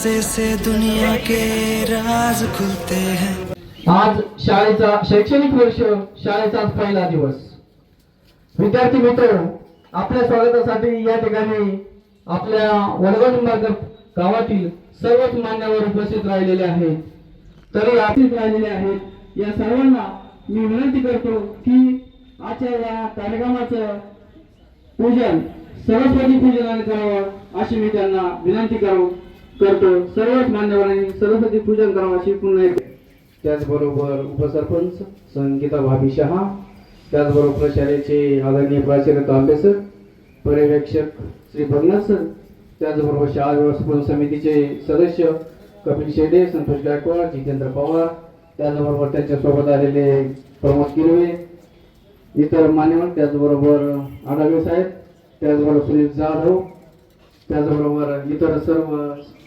दरवाजे से दुनिया के राज खुलते हैं। आज शाळेचा शैक्षणिक वर्ष शाळेचा पहिला दिवस. विद्यार्थी मित्र आपल्या स्वागतासाठी या ठिकाणी आपल्या वडगड गावातील सर्वच मान्यवर उपस्थित राहिलेले आहेत. तरी उपस्थित राहिलेले आहेत. या सर्वांना मी विनंती करतो की आजच्या या कार्यक्रमाचं पूजन सरस्वती पूजनाने करावं अशी मी त्यांना विनंती करू. करतो. सर्वच मान्यवरांनी सरस्वती पूजन करावाची पुन्हा एकदा. त्याचबरोबर उपसरपंच संगीता भाभी शहा त्याचबरोबर शाळेचे आदरणीय प्राचार्य तांबे सर पर्यवेक्षक श्री भगनाथ सर त्याचबरोबर शाळा व्यवस्थापन समितीचे सदस्य कपिल शेडे संतोष गायकवाड जितेंद्र पवार त्याचबरोबर त्यांच्यासोबत आलेले प्रमोद किरवे इतर मान्यवर त्याचबरोबर आढावे साहेब त्याचबरोबर सुनील जाधव त्याचबरोबर इतर सर्व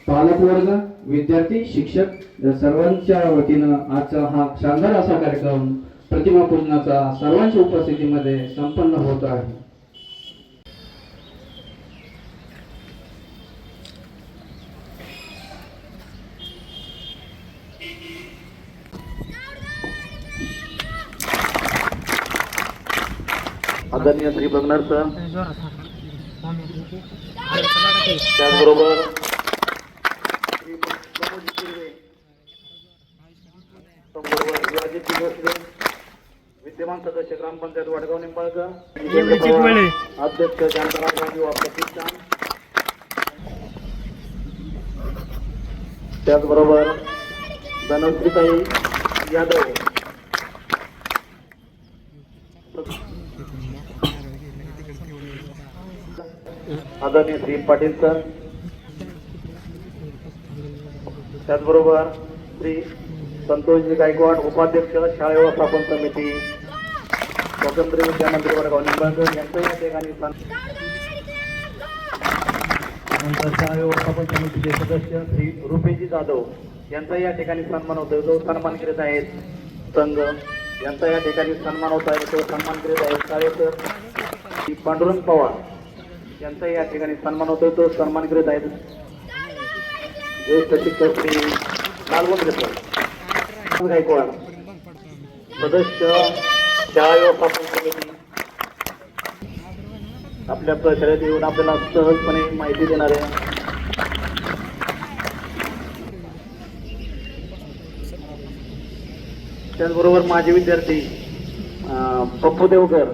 पालक वर्ग विद्यार्थी शिक्षक या सर्वांच्या वतीनं आजचा हा शानदार असा कार्यक्रम प्रतिमा पूजनाचा सर्वांच्या उपस्थितीमध्ये संपन्न होत आहे. आदरणीय श्री बघणार सर. त्याचबरोबर प्रमोद किरवे, शिवाजी भोसले विद्यमान सदस्य ग्रामपंचायत वडगाव निंबाळकर अध्यक्ष शांताराम गांधी प्रतिष्ठान त्याचबरोबर धनश्रीताई यादव. आदरणीय श्री पाटील सर त्याचबरोबर श्री संतोषजी गायकवाड उपाध्यक्ष शाळा व्यवस्थापन समिती स्वातंत्र्य विद्यामंत्री वडगाव निंबाळकर यांचं या ठिकाणी नंतर शाळा व्यवस्थापन समितीचे सदस्य श्री रुपेजी जाधव यांचा या ठिकाणी सन्मान होतो जो सन्मान करीत आहेत संघ यांचा या ठिकाणी सन्मान होत आहे. तो सन्मान करीत आहेत शाळेचं श्री पांडुरंग पवार यांचा या ठिकाणी सन्मान होतो तो सन्मान करीत आहेत ज्येष्ठ शिक्षक श्री लालवंत सर गायकवाड सदस्य शाळा व्यवस्थापन समिती आपल्या प्रचारात येऊन आपल्याला सहजपणे माहिती देणार आहे त्याचबरोबर माझे विद्यार्थी पप्पू देवकर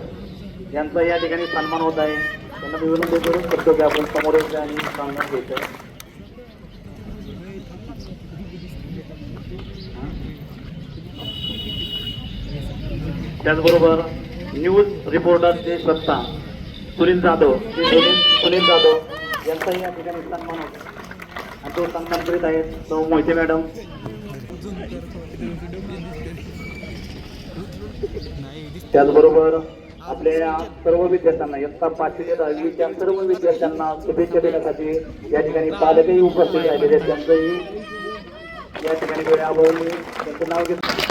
यांचा या ठिकाणी सन्मान होत आहे. त्यांना विनंती करून करतो की आपण समोर आणि सन्मान घ्यायचं त्याचबरोबर न्यूज रिपोर्टरचे सत्ता सुनील जाधव. सुनील जाधव यांचाही या ठिकाणी सन्मान होतो. आणि तो सन्मान करीत आहेत सौ मोहिते मॅडम. त्याचबरोबर आपल्या सर्व विद्यार्थ्यांना इयत्ता पाचवी दहावीच्या सर्व विद्यार्थ्यांना शुभेच्छा देण्यासाठी या ठिकाणी पालकही उपस्थित राहिलेले आहेत. त्यांचंही या ठिकाणी वेळावर त्यांचं नाव घेतलं.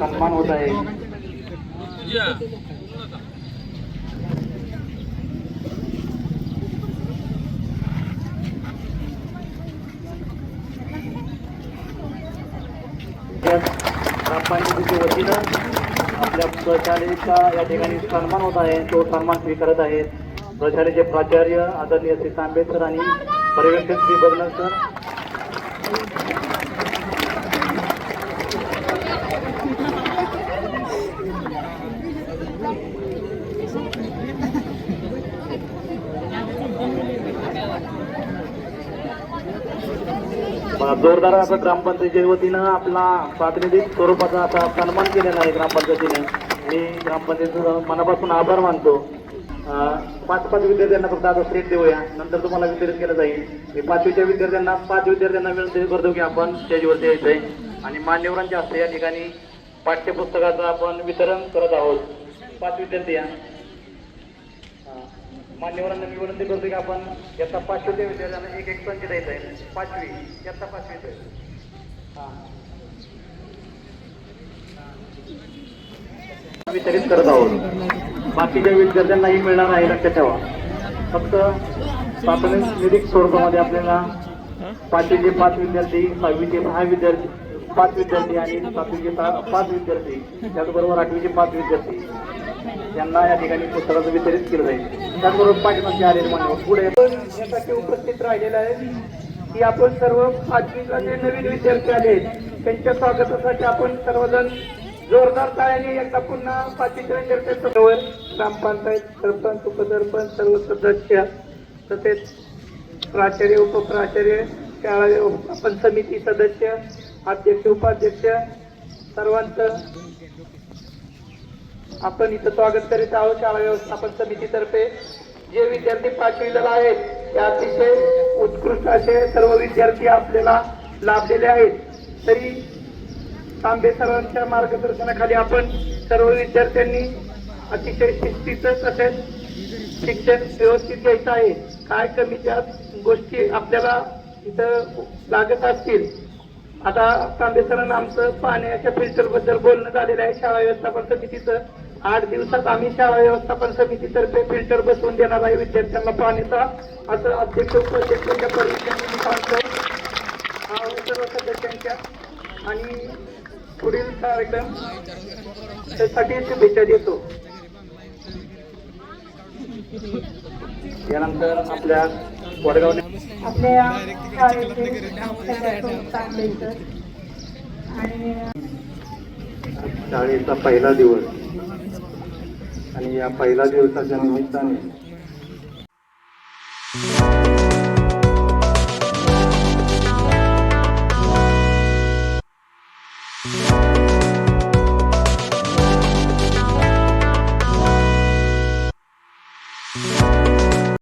सन्मान होत आहे ग्रामपंचायतीच्या वतीनं आपल्या प्रशालेचा या ठिकाणी सन्मान होत आहे. तो सन्मान स्वीकारत आहेत. प्रशालेचे प्राचार्य आदरणीय श्री तांबे सर आणि पर्यवेक्षक श्री बगनर सर जोरदार असं ग्रामपंचायतीच्या वतीनं आपला प्रातिनिधिक स्वरूपाचा असा सन्मान केलेला आहे ग्रामपंचायतीने. मी ग्रामपंचायतीचा मनापासून आभार मानतो. पाच पाच विद्यार्थ्यांना फक्त आता सेट देऊया. नंतर तुम्हाला वितरित केलं जाईल. मी पाचवीच्या विद्यार्थ्यांना पाच विद्यार्थ्यांना विनंती करतो की आपण. स्टेजवरती यायचंय. आणि मान्यवरांच्या हस्ते या ठिकाणी पाठ्यपुस्तकाचं आपण वितरण करत आहोत. पाच विद्यार्थी या. मान्यवरांना मी विनंती करतो की आपण याचा पाचवीच्या विद्यार्थ्यांना एक एक संच द्यायचा आहे. पाचवी इयत्ता पाचवी हा. वितरित करत आहोत. बाकीच्या विद्यार्थ्यांनाही मिळणार आहे लक्षात ठेवा. फक्त प्राथमिक स्वरूपामध्ये आपल्याला पाचवीचे पाच विद्यार्थी सहावीचे सहा विद्यार्थी पाच विद्यार्थी आणि सातवीचे सहा पाच विद्यार्थी त्याचबरोबर आठवीचे पाच विद्यार्थी. यांना या ठिकाणी पुस्तकाचं वितरित केलं जाईल. त्याचबरोबर पाठीमागचे आलेले मान्यवर पुढे. यासाठी उपस्थित राहिलेला आहे की आपण सर्व पाचवीला जे नवीन विद्यार्थी आले त्यांच्या स्वागतासाठी आपण सर्वजण जोरदार ताळ्याने एकदा पुन्हा पाचवीच्या विद्यार्थ्यांसमोर ग्रामपंचायत सरपंच उपसरपंच सर्व सदस्य तसेच प्राचार्य उपप्राचार्य शाळा व्यवस्थापन समिती सदस्य अध्यक्ष उपाध्यक्ष सर्वांचं आपण इथं स्वागत करीत आहोत. शाळा व्यवस्थापन समितीतर्फे. जे विद्यार्थी पाचवीला आहेत ते अतिशय उत्कृष्ट असे सर्व विद्यार्थी आपल्याला लाभलेले आहेत. तरी तांबे सरांच्या मार्गदर्शनाखाली आपण सर्व विद्यार्थ्यांनी अतिशय शिस्तीचं तसेच शिक्षण व्यवस्थित घ्यायचं आहे. काय कमी जास्त गोष्टी आपल्याला इथं लागत असतील. आता तांबे सरांना आमचं पाण्याच्या फिल्टरबद्दल बोलणं झालेलं आहे. शाळा व्यवस्थापन समितीचं. आठ दिवसात आम्ही शाळा व्यवस्थापन समितीतर्फे फिल्टर बसवून देणार आहे विद्यार्थ्यांना पाण्याचा. असं अध्यक्ष उपाध्यक्षांच्या परिचयाने मी सांगतो हा सर्व सदस्यांच्या आणि पुढील कार्यक्रम त्यासाठी शुभेच्छा देतो. यानंतर आपल्या वडगाव आपल्या शाळेचा पहिला दिवस. आणि या पहिला दिवसाच्या निमित्ताने